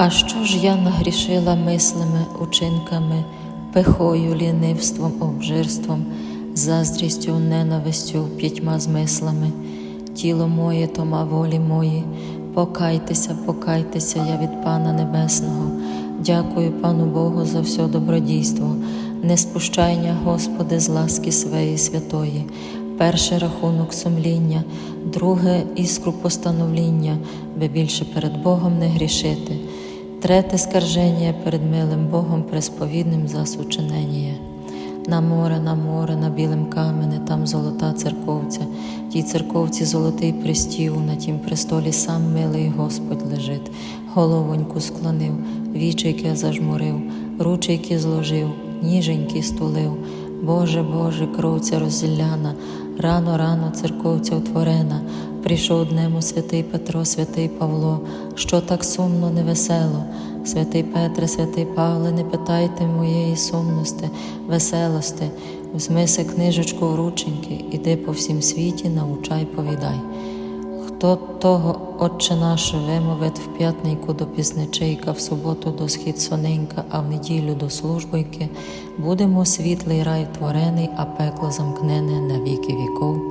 А що ж я нагрішила мислами, учинками, пихою, лінивством, обжирством, заздрістю, ненавистю, п'ятьма змислами, тіло моє, тома волі мої, покайтеся, покайтеся я від Пана Небесного. Дякую пану Богу за все добродійство, не спущайня, Господи, з ласки своєї святої. Перше рахунок сумління, друге іскру постановління, би більше перед Богом не грішити. Третє скарження перед милим Богом пресповідним за сучинення. На море, на море, на білим камені, там золота церковця, тій церковці золотий пристів, на тім престолі сам милий Господь лежить, головоньку склонив, вічейки зажмурив, ручейки зложив, ніженьки стулив. Боже, Боже, кровця розділяна, рано, рано церковця утворена, прийшов днему святий Петро, святий Павло, що так сумно, невесело. Святий Петре, святий Павле, не питайте моєї сумності, веселости, взмиси книжечку в рученьки, іди по всім світі, научай, повідай. Хто того Отче наш вимовить в п'ятнику до пісничейка, в суботу до схід соненька, а в неділю до службойки, будемо світлий рай творений, а пекло замкнене на віки віков.